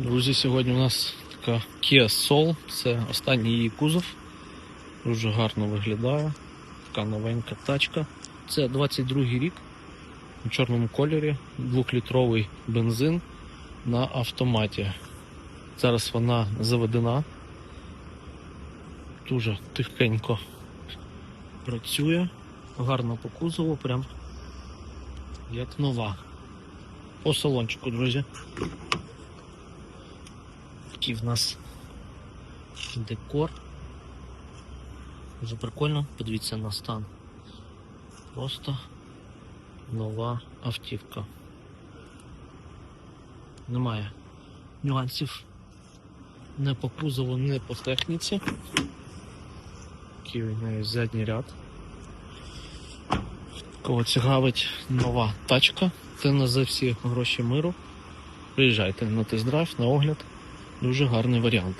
Друзі, сьогодні у нас така Kia Soul, це останній її кузов. Дуже гарно виглядає. Така новенька тачка. Це 22 рік у чорному кольорі, 2-літровий бензин на автоматі. Зараз вона заведена. Дуже тихенько працює, гарно по кузову, прям як нова. По салончику, друзі. Такий в нас декор. Дуже прикольно, подивіться на стан. Просто нова автівка. Немає нюансів не по кузову, не по техніці. Такий у задній ряд. Кого цікавить нова тачка, це на за всі гроші миру. Приїжджайте на тест-драйв, на огляд. Дуже гарний варіант.